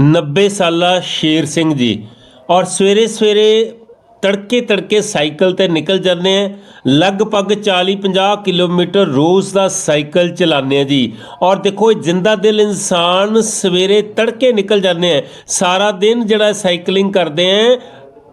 90 ਸਾਲਾ ਸ਼ੇਰ ਸਿੰਘ ਜੀ। ਔਰ ਸਵੇਰੇ ਸਵੇਰੇ ਤੜਕੇ ਤੜਕੇ ਸਾਈਕਲ ਤੇ ਨਿਕਲ ਜਾਂਦੇ ਆ। ਲਗਭਗ 40-50 ਕਿਲੋਮੀਟਰ ਰੋਜ਼ ਦਾ ਸਾਈਕਲ ਚਲਾਉਂਦੇ ਆ ਜੀ। ਔਰ ਦੇਖੋ ਇਹ ਜਿੰਦਾ ਦਿਲ ਇਨਸਾਨ ਸਵੇਰੇ ਤੜਕੇ ਨਿਕਲ ਜਾਂਦੇ ਆ। ਸਾਰਾ ਦਿਨ ਜਿਹੜਾ ਸਾਈਕਲਿੰਗ ਕਰਦੇ ਆ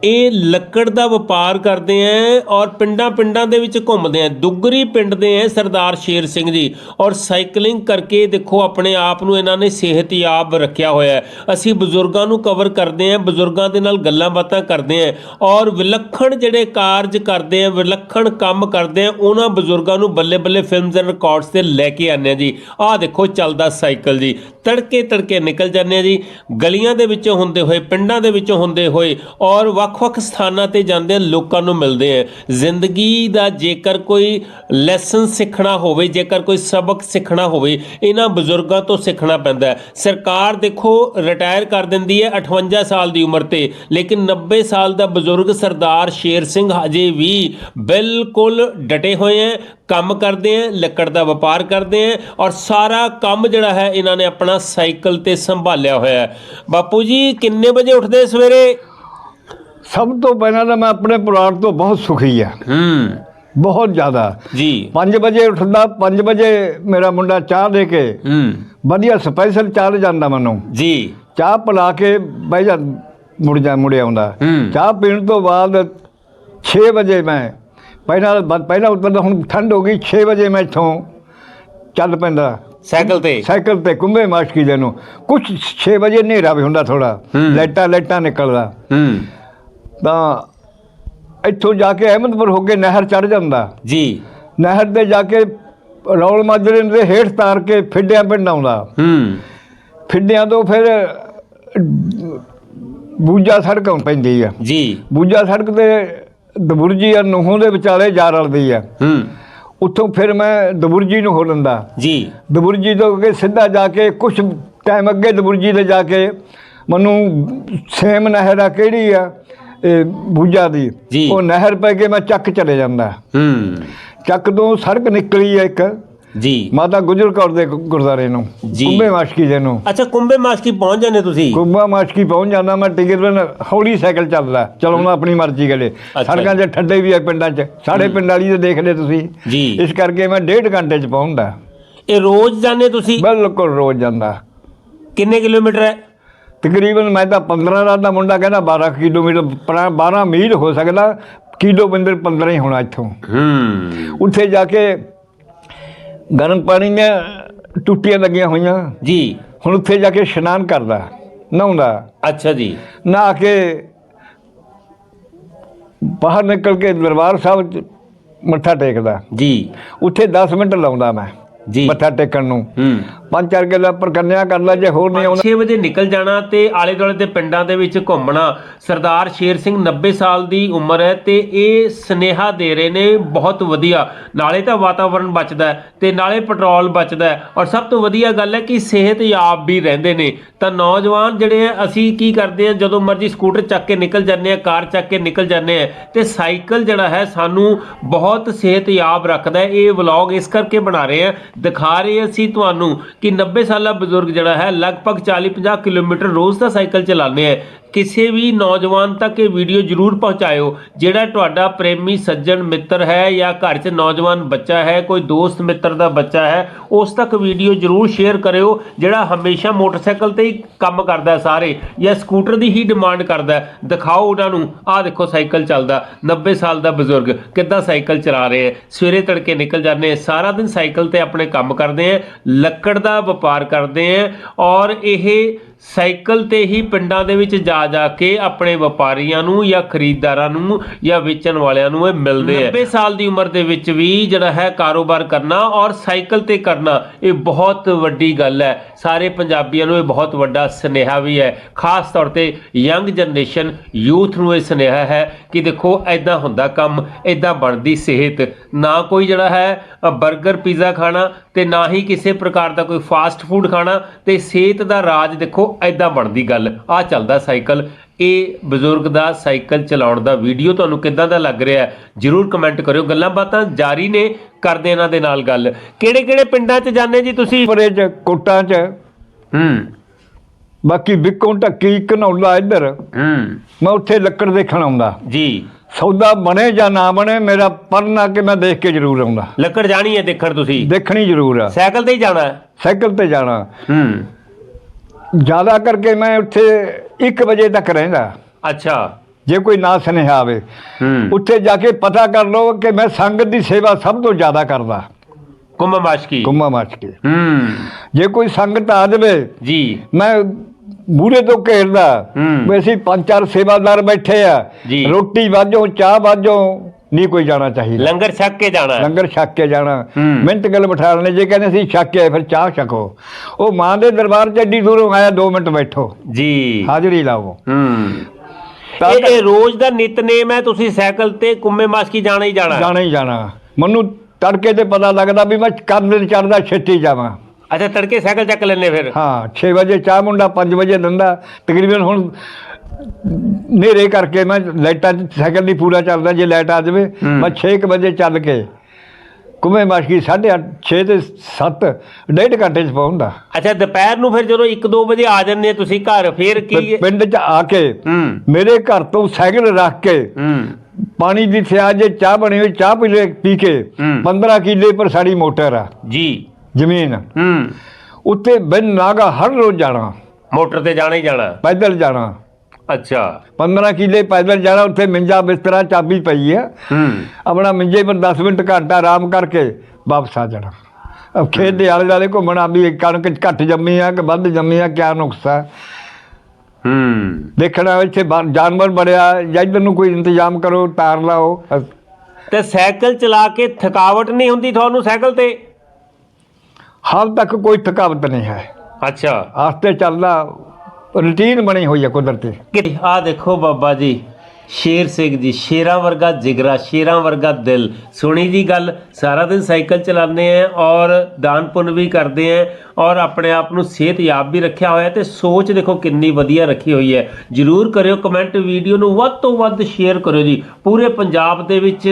ਇਹ ਲੱਕੜ ਦਾ ਵਪਾਰ ਕਰਦੇ ਆ ਔਰ ਪਿੰਡਾਂ ਪਿੰਡਾਂ ਦੇ ਵਿੱਚ ਘੁੰਮਦੇ ਆ ਦੁੱਗਰੀ ਪਿੰਡ ਦੇ ਆ ਸਰਦਾਰ ਸ਼ੇਰ ਸਿੰਘ ਜੀ। ਔਰ ਸਾਈਕਲਿੰਗ ਕਰਕੇ ਦੇਖੋ, ਆਪਣੇ ਆਪ ਨੂੰ ਇਹਨਾਂ ਨੇ ਸਿਹਤਯਾਬ ਰੱਖਿਆ ਹੋਇਆ ਅਸੀਂ ਬਜ਼ੁਰਗਾਂ ਨੂੰ ਕਵਰ ਕਰਦੇ ਆ ਬਜ਼ੁਰਗਾਂ ਦੇ ਨਾਲ ਗੱਲਾਂ ਬਾਤਾਂ ਕਰਦੇ ਆ ਔਰ ਵਿਲੱਖਣ ਜਿਹੜੇ ਕਾਰਜ ਕਰਦੇ ਆ ਵਿਲੱਖਣ ਕੰਮ ਕਰਦੇ ਆ ਉਹਨਾਂ ਬਜ਼ੁਰਗਾਂ ਨੂੰ ਬੱਲੇ ਬੱਲੇ ਫਿਲਮਸ ਐਂਡ ਰਿਕਾਰਡਸ ਤੇ ਲੈ ਕੇ ਆਉਂਦੇ ਆ ਜੀ। ਆਹ ਦੇਖੋ, ਚੱਲਦਾ ਸਾਈਕਲ ਜੀ। ਤੜਕੇ ਤੜਕੇ ਨਿਕਲ ਜਾਂਦੇ ਆ ਜੀ। ਗਲੀਆਂ ਦੇ ਵਿੱਚੋਂ ਹੁੰਦੇ ਹੋਏ, ਪਿੰਡਾਂ ਦੇ ਵਿੱਚੋਂ ਹੁੰਦੇ ਹੋਏ, ਔਰ ਵੱਖ-ਵੱਖ ਸਥਾਨਾਂ ਤੇ ਜਾਂਦੇ ਆ, ਲੋਕਾਂ ਨੂੰ ਮਿਲਦੇ ਆ। ਜ਼ਿੰਦਗੀ ਦਾ ਜੇਕਰ ਕੋਈ ਲੈਸਨ ਸਿੱਖਣਾ ਹੋਵੇ, ਜੇਕਰ ਕੋਈ ਸਬਕ ਸਿੱਖਣਾ ਹੋਵੇ, ਇਹਨਾਂ ਬਜ਼ੁਰਗਾਂ ਤੋਂ ਸਿੱਖਣਾ ਪੈਂਦਾ ਹੈ। ਸਰਕਾਰ ਦੇਖੋ ਰਿਟਾਇਰ ਕਰ ਦਿੰਦੀ ਹੈ 58 ਸਾਲ ਦੀ ਉਮਰ ਤੇ, ਲੇਕਿਨ 90 ਸਾਲ ਦਾ ਬਜ਼ੁਰਗ ਸਰਦਾਰ ਸ਼ੇਰ ਸਿੰਘ ਹਜੇ ਵੀ ਬਿਲਕੁਲ ਡਟੇ ਹੋਏ ਹੈ, ਕੰਮ ਕਰਦੇ ਆ ਲੱਕੜ ਦਾ ਵਪਾਰ ਕਰਦੇ ਆ ਔਰ ਸਾਰਾ ਕੰਮ ਜਿਹੜਾ ਹੈ, ਇਹਨਾਂ ਨੇ ਆਪਣਾ ਸਾਈਕਲ ਤੇ ਸੰਭਾਲਿਆ ਹੋਇਆ ਹੈ। ਬਾਪੂ ਜੀ, ਕਿੰਨੇ ਵਜੇ ਉੱਠਦੇ ਸਵੇਰੇ? ਸਭ ਤੋਂ ਪਹਿਲਾਂ ਤਾਂ ਮੈਂ ਆਪਣੇ ਪਰਿਵਾਰ ਤੋਂ ਬਹੁਤ ਸੁਖੀ ਆ ਹੂੰ। ਬਹੁਤ ਜ਼ਿਆਦਾ। ਜੀ। 5 ਵਜੇ ਉੱਠਦਾ 5 ਵਜੇ ਮੇਰਾ ਮੁੰਡਾ ਚਾਹ ਦੇ ਕੇ ਹੂੰ। ਵਧੀਆ ਸਪੈਸ਼ਲ ਚਾਹ ਲੈ ਜਾਂਦਾ ਮੈਨੂੰ। ਜੀ। ਚਾਹ ਪਿਲਾ ਕੇ ਬਹਿ ਜਾ ਮੁੜ ਜਾ ਮੁੜ ਆਉਂਦਾ। ਚਾਹ ਪੀਣ ਤੋਂ ਬਾਅਦ 6 ਵਜੇ ਮੈਂ ਪਹਿਲਾਂ ਪਹਿਲਾਂ ਉੱਤਰਦਾ ਹੁਣ ਠੰਡ ਹੋ ਗਈ 6 ਵਜੇ ਮੈਂ ਇੱਥੋਂ ਚੱਲ ਪੈਂਦਾ। ਸਾਈਕਲ ਤੇ? ਸਾਈਕਲ ਤੇ ਕੁੰਭੇ ਮਾਸ਼ਕੀ ਦੇ ਨੂੰ। ਕੁਝ 6 ਵਜੇ ਹਨੇਰਾ ਵੀ ਹੁੰਦਾ ਥੋੜਾ। ਲਾਈਟਾਂ ਲਾਈਟਾਂ ਨਿਕਲਦਾ। ਹੂੰ। ਤਾਂ ਇੱਥੋਂ ਜਾ ਕੇ ਅਹਿਮਦਪੁਰ ਹੋ ਕੇ ਨਹਿਰ ਚੜ ਜਾਂਦਾ। ਜੀ। ਨਹਿਰ ਤੇ ਜਾ ਕੇ ਰੌਲ ਮਾਜਰੇ ਦੇ ਹੇਠ ਤਾਰ ਕੇ ਫਿੱਡਿਆਂ ਪਿੰਡ ਆਉਂਦਾ। ਹੂੰ। ਫਿੱਡਿਆਂ ਤੋਂ ਫਿਰ ਬੂਜਾ ਸੜਕ ਪੈਂਦੀ ਆ। ਜੀ। ਬੂਜਾ ਸੜਕ ਤੇ ਦਬੁਰਜੀ ਆ ਨੂੰਹੋਂ ਦੇ ਵਿਚਾਲੇ ਜਾ ਰਲਦੀ ਆ। ਹੂੰ। ਉੱਥੋਂ ਫਿਰ ਮੈਂ ਦਬੁਰਜੀ ਨੂੰ ਹੋ ਲੰਦਾ ਜੀ। ਦਬੁਰਜੀ ਤੋਂ ਅੱਗੇ ਸਿੱਧਾ ਜਾ ਕੇ ਕੁਝ ਟਾਈਮ ਅੱਗੇ ਦਬੁਰਜੀ ਤੇ ਜਾ ਕੇ ਮੈਨੂੰ ਸੇਮ ਨਹਿਰ ਆ ਕਿਹੜੀ ਆ ਇਹ ਬੂਜਾ ਦੀ ਜੀ। ਉਹ ਨਹਿਰ ਪੈ ਕੇ ਮੈਂ ਚੱਕ ਚਲੇ ਜਾਂਦਾ। ਹੂੰ। ਚੱਕ ਤੋਂ ਸੜਕ ਨਿਕਲੀ ਆ ਇੱਕ। ਜੀ। ਮਾਤਾ ਗੁਜਰ ਕੌਰ ਦੇ ਗੁ- ਗੁਰਦੁਆਰੇ ਨੂੰ ਜੀ। ਕੁੰਭੇ ਮਾਸ਼ਕੀ ਦੇ ਨੂੰ। ਅੱਛਾ ਕੁੰਭੇ ਮਾਸਕੀ ਪਹੁੰਚ ਜਾਂਦੇ ਤੁਸੀਂ? ਕੁੰਭਾ ਮਾਸ਼ਕੀ ਪਹੁੰਚ ਜਾਂਦਾ ਮੈਂ ਟਿਕਟ ਬਣ ਹੌਲੀ ਸਾਈਕਲ ਚੱਲਦਾ ਚਲਾਉਣਾ ਆਪਣੀ ਮਰਜ਼ੀ ਗਲੇ ਅੱਛਾ। ਸੜਕਾਂ 'ਚ ਠੱਡੇ ਵੀ ਆ ਪਿੰਡਾਂ 'ਚ ਸਾਡੇ ਪਿੰਡ ਵਾਲੀ ਤੇ ਦੇਖ ਲੈ ਤੁਸੀਂ। ਜੀ। ਇਸ ਕਰਕੇ ਮੈਂ ਡੇਢ ਘੰਟੇ 'ਚ ਪਹੁੰਚਦਾ। ਇਹ ਰੋਜ਼ ਜਾਂਦੇ ਤੁਸੀਂ? ਬਿਲਕੁਲ ਰੋਜ਼ ਜਾਂਦਾ। ਕਿੰਨੇ ਕਿਲੋਮੀਟਰ ਹੈ? ਤਕਰੀਬਨ ਮੈਂ ਤਾਂ 15 ਦਾ ਦਾ ਮੁੰਡਾ ਕਹਿੰਦਾ 12 ਕਿਲੋਮੀਟਰ ਪਰਾਂ 12 ਮੀਲ ਹੋ ਸਕਦਾ ਕਿਲੋ ਬੰਦਰ 15 ਹੀ ਹੋਣਾ ਇੱਥੋਂ। ਹੂੰ। ਉੱਥੇ ਜਾ ਕੇ ਗਰਮ ਪਾਣੀ ਦੀਆਂ ਟੁੱਟੀਆਂ ਲੱਗੀਆਂ ਹੋਈਆਂ। ਜੀ। ਹੁਣ ਉੱਥੇ ਜਾ ਕੇ ਇਸ਼ਨਾਨ ਕਰਦਾ ਨਹਾਉਂਦਾ। ਅੱਛਾ ਜੀ। ਨਹਾ ਕੇ ਬਾਹਰ ਨਿਕਲ ਕੇ ਦਰਬਾਰ ਸਾਹਿਬ ਮੱਥਾ ਟੇਕਦਾ। ਜੀ। ਉੱਥੇ 10 ਮਿੰਟ ਲਾਉਂਦਾ ਮੈਂ। ਜੀ। ਮੱਥਾ ਟੇਕਣ ਨੂੰ। ਹੂੰ। ਪੰਜ ਚਾਰ ਗੱਲਾਂ ਪ੍ਰਕੰਨਿਆ ਕਰਦਾ ਜੇ ਹੋਰ ਨਹੀਂ ਆਉਂਦਾ 6 ਵਜੇ ਨਿਕਲ ਜਾਣਾ ਤੇ ਆਲੇ ਦੁਆਲੇ ਦੇ ਪਿੰਡਾਂ ਦੇ ਵਿੱਚ ਘੁੰਮਣਾ। ਸਰਦਾਰ ਸ਼ੇਰ ਸਿੰਘ 90 ਸਾਲ ਦੀ ਉਮਰ ਹੈ ਤੇ ਇਹ ਸਨੇਹਾ ਦੇ ਰਹੇ ਨੇ ਬਹੁਤ ਵਧੀਆ। ਨਾਲੇ ਤਾਂ ਵਾਤਾਵਰਣ ਬਚਦਾ ਤੇ ਨਾਲੇ ਪੈਟਰੋਲ ਬਚਦਾ ਔਰ ਸਭ ਤੋਂ ਵਧੀਆ ਗੱਲ ਹੈ ਕਿ ਸਿਹਤਯਾਬ ਵੀ ਰਹਿੰਦੇ ਨੇ। ਤਾਂ ਨੌਜਵਾਨ ਜਿਹੜੇ ਆ ਅਸੀਂ ਕੀ ਕਰਦੇ ਆ ਜਦੋਂ ਮਰਜ਼ੀ ਸਕੂਟਰ ਚੱਕ ਕੇ ਨਿਕਲ ਜਾਂਦੇ ਆ ਕਾਰ ਚੱਕ ਕੇ ਨਿਕਲ ਜਾਂਦੇ ਆ ਤੇ ਸਾਈਕਲ ਜਿਹੜਾ ਹੈ ਸਾਨੂੰ ਬਹੁਤ ਸਿਹਤਯਾਬ ਰੱਖਦਾ ਇਹ ਵਲੌਗ ਇਸ ਕਰਕੇ ਬਣਾ ਰਹੇ ਆ ਦਿਖਾ ਰਹੇ ਅਸੀਂ ਤੁਹਾਨੂੰ ਕਿ 90 ਸਾਲਾ ਬਜ਼ੁਰਗ ਜਿਹੜਾ ਹੈ, ਲਗਭਗ 40-50 ਕਿਲੋਮੀਟਰ ਰੋਜ਼ ਦਾ ਸਾਈਕਲ ਚਲਾਉਂਦੇ ਆ। ਕਿਸੇ ਵੀ ਨੌਜਵਾਨ ਤੱਕ ਇਹ ਵੀਡੀਓ ਜਰੂਰ ਪਹੁੰਚਾਇਓ, ਜਿਹੜਾ ਤੁਹਾਡਾ ਪ੍ਰੇਮੀ ਸੱਜਣ ਮਿੱਤਰ ਹੈ ਜਾਂ ਘਰ 'ਚ ਨੌਜਵਾਨ ਬੱਚਾ ਹੈ, ਕੋਈ ਦੋਸਤ ਮਿੱਤਰ ਦਾ ਬੱਚਾ ਹੈ, ਉਸ ਤੱਕ ਵੀਡੀਓ ਜਰੂਰ ਸ਼ੇਅਰ ਕਰਿਓ, ਜਿਹੜਾ ਹਮੇਸ਼ਾ ਮੋਟਰਸਾਈਕਲ ਤੇ ਹੀ ਕੰਮ ਕਰਦਾ ਸਾਰੇ, ਜਾਂ ਸਕੂਟਰ ਦੀ ਹੀ ਡਿਮਾਂਡ ਕਰਦਾ ਦਿਖਾਓ ਉਹਨਾਂ ਨੂੰ, ਆਹ ਦੇਖੋ ਸਾਈਕਲ ਚੱਲਦਾ 90 ਸਾਲ ਦਾ ਬਜ਼ੁਰਗ, ਕਿੱਦਾਂ ਸਾਈਕਲ ਚਲਾ ਰਹੇ ਹੈ। ਸਵੇਰੇ ਤੜਕੇ ਨਿਕਲ ਜਾਂਦੇ ਹੈ, ਸਾਰਾ ਦਿਨ ਸਾਈਕਲ ਤੇ ਆਪਣੇ ਕੰਮ ਕਰਦੇ ਹੈ, ਲੱਕੜ ਦਾ ਵਪਾਰ ਕਰਦੇ ਹੈ, ਔਰ ਇਹ ਸਾਈਕਲ ਤੇ ਹੀ ਪਿੰਡਾਂ ਦੇ ਵਿੱਚ ਜਾ ਜਾ ਕੇ ਆਪਣੇ ਵਪਾਰੀਆਂ ਨੂੰ ਜਾਂ ਖਰੀਦਦਾਰਾਂ ਨੂੰ ਜਾਂ ਵੇਚਣ ਵਾਲਿਆਂ ਨੂੰ ਇਹ ਮਿਲਦੇ ਆ। 90 ਸਾਲ ਦੀ ਉਮਰ ਦੇ ਵਿੱਚ ਵੀ ਜਿਹੜਾ ਹੈ ਕਾਰੋਬਾਰ ਕਰਨਾ ਔਰ ਸਾਈਕਲ ਤੇ ਕਰਨਾ ਇਹ ਬਹੁਤ ਵੱਡੀ ਗੱਲ ਹੈ। ਸਾਰੇ ਪੰਜਾਬੀਆਂ ਨੂੰ ਇਹ ਬਹੁਤ ਵੱਡਾ ਸੁਨੇਹਾ ਵੀ ਹੈ। ਖਾਸ ਤੌਰ ਤੇ ਯੰਗ ਜਨਰੇਸ਼ਨ ਯੂਥ ਨੂੰ ਇਹ ਸੁਨੇਹਾ ਹੈ ਕਿ ਦੇਖੋ ਐਦਾਂ ਹੁੰਦਾ ਕੰਮ ਐਦਾਂ ਬਣਦੀ ਸਿਹਤ। ਨਾ ਕੋਈ ਜਿਹੜਾ ਹੈ 버ਗਰ ਪੀਜ਼ਾ ਖਾਣਾ ਤੇ ਨਾ ਹੀ ਕਿਸੇ ਪ੍ਰਕਾਰ ਦਾ ਕੋਈ ਫਾਸਟ ਫੂਡ ਖਾਣਾ ਤੇ ਸਿਹਤ ਦਾ ਰਾਜ ਦੇਖੋ ਐਦਾਂ ਬਣਦੀ ਗੱਲ। ਆ ਚੱਲਦਾ ਸਾਈਕਲ। ਇਹ ਬਜ਼ੁਰਗ ਦਾ ਸਾਈਕਲ ਚਲਾਉਣ ਦਾ ਵੀਡੀਓ ਤੁਹਾਨੂੰ ਕਿੱਦਾਂ ਦਾ ਲੱਗ ਰਿਹਾ ਜਰੂਰ ਕਮੈਂਟ ਕਰਿਓ। ਗੱਲਾਂ ਬਾਤਾਂ ਜਾਰੀ ਨੇ ਕਰਦੇ ਇਹਨਾਂ ਦੇ ਨਾਲ ਗੱਲ। ਕਿਹੜੇ ਕਿਹੜੇ ਪਿੰਡਾਂ 'ਚ ਜਾਂਦੇ ਜੀ ਤੁਸੀਂ? ਪਰੇ ਚ ਕੋਟਾਂ ਚ। ਹੂੰ। ਬਾਕੀ ਵਿੱਕੋਂ ਢੱਕੀ ਘਨੌਲਾ ਇੱਧਰ। ਹੂੰ। ਮੈਂ ਉੱਥੇ ਲੱਕੜ ਦੇਖਣ ਆਉਂਦਾ। ਜੀ। ਸੌਦਾ ਬਣੇ ਜਾਂ ਨਾ ਬਣੇ ਮੇਰਾ ਪਰਨਾ ਕਿ ਮੈਂ ਦੇਖ ਕੇ ਜ਼ਰੂਰ ਆਉਂਦਾ। ਲੱਕੜ ਜਾਣੀ ਹੈ ਦੇਖਣ ਤੁਸੀਂ? ਦੇਖਣੀ ਜ਼ਰੂਰ ਆ। ਸਾਈਕਲ ਤੇ ਹੀ ਜਾਣਾ? ਹੈ? ਸਾਈਕਲ ਤੇ ਜਾਣਾ। ਹੂੰ। ਜ਼ਿਆਦਾ ਕਰਕੇ ਮੈਂ ਉੱਥੇ 1 ਵਜੇ ਤੱਕ ਰਹਿੰਦਾ। ਅੱਛਾ। ਜੇ ਕੋਈ ਨਾ ਸੁਨੇਹਾ ਆਵੇ ਹੂੰ। ਉੱਥੇ ਜਾ ਕੇ ਪਤਾ ਕਰ ਲਓ ਕਿ ਮੈਂ ਸੰਗਤ ਦੀ ਸੇਵਾ ਸਭ ਤੋਂ ਜ਼ਿਆਦਾ ਕਰਦਾ। ਕੁੰਭ ਮਾਸ਼ਕੀ। ਕੁੰਮਾ ਮਾਚ ਕੇ ਹੂੰ। ਜੇ ਕੋਈ ਸੰਗਤ ਆ ਜਾਵੇ ਜੀ। ਮੈਂ ਮੂਰੇ ਤੋਂ ਘੇਰਦਾ ਹੂੰ। ਵੈਸੇ ਪੰਜ ਚਾਰ ਸੇਵਾਦਾਰ ਬੈਠੇ ਆ। ਜੀ। ਰੋਟੀ ਵਾਜੋ ਚਾਹ ਵਾਜੋ ਨਹੀਂ ਕੋਈ ਜਾਣਾ ਚਾਹੀਦਾ। ਲੰਗਰ ਛਕ ਕੇ ਜਾਣਾ। ਹੈ। ਲੰਗਰ ਛਕ ਕੇ ਜਾਣਾ। ਮਿੰਟ ਗੱਲ ਬਿਠਾ ਲੈਣੇ ਜੇ ਕਹਿੰਦੇ ਸੀ ਛਕ ਕੇ ਆਏ, ਫਿਰ ਚਾਹ ਛਕੋ। ਉਹ ਮਾਂ ਦੇ ਦਰਬਾਰ ਚ ਐਡੀ ਦੂਰੋਂ ਆਇਆ 2 ਮਿੰਟ ਬੈਠੋ। ਜੀ। ਹਾਜ਼ਰੀ ਲਾਓ। ਹੂੰ। ਤਾਂ ਇਹ ਇਹ ਰੋਜ਼ ਦਾ ਨਿਤਨੇਮ ਹੈ ਤੁਸੀਂ ਸਾਈਕਲ ਤੇ ਕੁੰਮੇ ਮਾਸ਼ਕੀ ਜਾਣਾ ਹੀ ਜਾਣਾ ਹੈ। ਜਾਣਾ ਹੀ ਜਾਣਾ। ਮੈਨੂੰ ਤੜਕੇ ਤੇ ਪਤਾ ਲੱਗਦਾ ਵੀ ਮੈਂ ਕੰਨ ਚੜਦਾ ਛੇਤੀ ਜਾਵਾਂ। ਅੱਛਾ ਤੜਕੇ ਸਾਈਕਲ ਚੱਕ ਲੈਣੇ ਫਿਰ? ਹਾਂ 6 ਵਜੇ ਚਾਹ ਮੁੰਡਾ 5 ਵਜੇ ਦਿੰਦਾ। ਤਕਰੀਬਨ ਹੁਣ ਨੇਰੇ ਕਰਕੇ ਮੈਂ ਲਾਈਟਾਂ 'ਚ ਸਾਈਕਲ ਨਹੀਂ ਪੂਰਾ ਚੱਲਦਾ ਜੇ ਲਾਈਟ ਆ ਜਾਵੇ। ਮੈਂ 6 ਵਜੇ ਚੱਲ ਕੇ ਕੁਮੇ ਮਾਸ਼ਕੀ 8:30 6 ਤੇ 7 ਡੇਢ ਘੰਟੇ 'ਚ ਪਹੁੰਚਦਾ। ਅੱਛਾ ਦੁਪਹਿਰ ਨੂੰ ਫਿਰ ਜਦੋਂ 1-2 ਵਜੇ ਆ ਜਾਂਦੇ ਆ ਤੁਸੀਂ ਘਰ ਫਿਰ ਕੀ ਪਿੰਡ 'ਚ ਆ ਕੇ ਮੇਰੇ ਘਰ ਤੋਂ ਸਾਈਕਲ ਰੱਖ ਕੇ ਪਾਣੀ ਦੀ ਸਿਆਜ ਜੇ ਚਾਹ ਬਣੀ ਹੋਈ ਚਾਹ ਪੀ ਲੈ ਪੀ ਕੇ ਹੂੰ। 15 ਕਿੱਲੇ ਪਰ ਸਾਡੀ ਮੋਟਰ ਆ ਜੀ। ਜ਼ਮੀਨ। ਹੂੰ। ਉੱਤੇ ਬਿਨ ਨਾਗਾ ਹਰ ਰੋਜ਼ ਜਾਣਾ। ਮੋਟਰ ਤੇ ਜਾਣਾ ਹੀ ਜਾਣਾ। ਪੈਦਲ ਜਾਣਾ। ਅੱਛਾ। 15 ਕਿੱਲੇ ਪੈਦਲ ਜਾਣਾ ਉੱਥੇ ਮੰਜਾ ਬਿਸਤਰਾ ਚਾਬੀ ਪਈ ਹੈ ਹੂੰ। ਆਪਣਾ ਮੰਜੇ ਪਰ 10 ਮਿੰਟ ਘੰਟਾ ਆਰਾਮ ਕਰਕੇ ਵਾਪਸ ਆ ਜਾਣਾ। ਅਬ ਖੇਤ ਦੇ ਆਲੇ ਦੁਆਲੇ ਘੁੰਮਣਾ ਵੀ ਕਣਕ ਘੱਟ ਜੰਮੀ ਆ ਕਿ ਵੱਧ ਜੰਮੀ ਆ ਕਿਆ ਨੁਕਸਾ ਹੂੰ। ਦੇਖਣਾ ਇੱਥੇ ਜਾਨਵਰ ਬੜਿਆ ਜਾਂ ਇੱਧਰ ਨੂੰ ਕੋਈ ਇੰਤਜ਼ਾਮ ਕਰੋ ਤਾਰ ਲਾਓ ਤੇ ਸਾਈਕਲ ਚਲਾ ਕੇ ਥਕਾਵਟ ਨਹੀਂ ਹੁੰਦੀ ਤੁਹਾਨੂੰ ਸਾਈਕਲ ਤੇ? ਹਾਲ ਤੱਕ ਕੋਈ ਥਕਾਵਟ ਨਹੀਂ ਹੈ। ਅੱਛਾ। ਆਸਤੇ ਚੱਲਦਾ ਰੁਟੀਨ ਬਣੀ ਹੋਈ ਹੈ ਕੁਦਰਤੀ। ਆ ਦੇਖੋ ਬਾਬਾ ਜੀ, ਸ਼ੇਰ ਸਿੰਘ ਜੀ, ਸ਼ੇਰਾਂ ਵਰਗਾ ਜਿਗਰਾ, ਸ਼ੇਰਾਂ ਵਰਗਾ ਦਿਲ। ਸੁਣੀ ਜੀ ਗੱਲ, ਸਾਰਾ ਦਿਨ ਸਾਈਕਲ ਚਲਾਉਂਦੇ ਆ ਔਰ ਦਾਨ ਪੁੰਨ ਵੀ ਕਰਦੇ ਆ ਔਰ ਆਪਣੇ ਆਪ ਨੂੰ ਸਿਹਤਯਾਬ ਵੀ ਰੱਖਿਆ ਹੋਇਆ ਤੇ ਸੋਚ ਦੇਖੋ ਕਿੰਨੀ ਵਧੀਆ ਰੱਖੀ ਹੋਈ ਹੈ। ਜਰੂਰ ਕਰਿਓ ਕਮੈਂਟ, ਵੀਡੀਓ ਨੂੰ ਵੱਧ ਤੋਂ ਵੱਧ ਸ਼ੇਅਰ ਕਰਿਓ ਜੀ। ਪੂਰੇ ਪੰਜਾਬ ਦੇ ਵਿੱਚ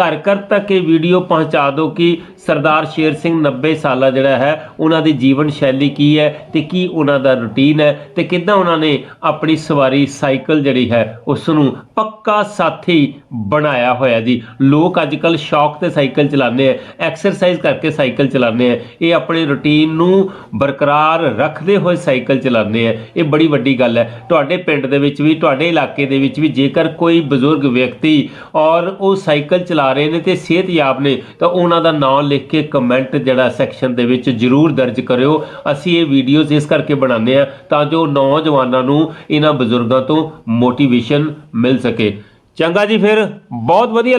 ਘਰ ਘਰ ਤੱਕ ਇਹ ਵੀਡੀਓ ਪਹੁੰਚਾ ਦਿਓ ਕਿ ਸਰਦਾਰ ਸ਼ੇਰ ਸਿੰਘ 90 ਸਾਲਾ ਜਿਹੜਾ ਹੈ, ਉਹਨਾਂ ਦੀ ਜੀਵਨ ਸ਼ੈਲੀ ਕੀ ਹੈ ਤੇ ਕੀ ਉਹਨਾਂ ਦਾ ਰੁਟੀਨ ਹੈ ਤੇ ਕਿੱਦਾਂ ਉਹਨਾਂ ਨੇ ਆਪਣੀ ਸਵਾਰੀ ਸਾਈਕਲ ਜਿਹੜੀ ਹੈ ਉਸ ਨੂੰ ਪੱਕਾ ਸਾਥੀ ਬਣਾਇਆ ਹੋਇਆ ਜੀ। ਲੋਕ ਅੱਜ ਕੱਲ ਸ਼ੌਕ ਤੇ ਸਾਈਕਲ ਚਲਾਉਂਦੇ ਆ ਐਕਸਰਸਾਈਜ਼ ਕਰਕੇ ਸਾਈਕਲ ਚਲਾਉਂਦੇ ਆ। ਇਹ ਆਪਣੇ ਰੁਟੀਨ ਨੂੰ ਬਰਕਰਾਰ ਰੱਖਦੇ ਹੋਏ ਸਾਈਕਲ ਚਲਾਉਂਦੇ ਆ। ਇਹ ਬੜੀ ਵੱਡੀ ਗੱਲ ਹੈ। ਤੁਹਾਡੇ ਪਿੰਡ ਦੇ ਵਿੱਚ ਵੀ, ਤੁਹਾਡੇ ਇਲਾਕੇ ਦੇ ਵਿੱਚ ਵੀ ਜੇਕਰ ਕੋਈ ਬਜ਼ੁਰਗ ਵਿਅਕਤੀ ਔਰ ਉਹ ਸਾਈਕਲ ਚਲਾ ਰਹੇ ਨੇ ਤੇ ਸਿਹਤਯਾਬ ਨੇ, ਤਾਂ ਉਹਨਾਂ ਦਾ ਨਾਮ ਲਿਖ ਕੇ ਕਮੈਂਟ ਜਿਹੜਾ ਸੈਕਸ਼ਨ ਦੇ ਵਿੱਚ ਜਰੂਰ ਦਰਜ ਕਰਿਓ। ਅਸੀਂ ਇਹ ਵੀਡੀਓਜ਼ ਇਸ ਕਰਕੇ ਬਣਾਉਂਦੇ ਆ ਤਾਂ ਜੋ ਨੌਜਵਾਨਾਂ ਨੂੰ ਇਹਨਾਂ ਬਜ਼ੁਰਗਾਂ ਤੋਂ ਮੋਟੀਵੇਸ਼ਨ ਮਿਲ ਸਕੇ। ਚੰਗਾ ਜੀ ਫਿਰ, ਬਹੁਤ ਵਧੀਆ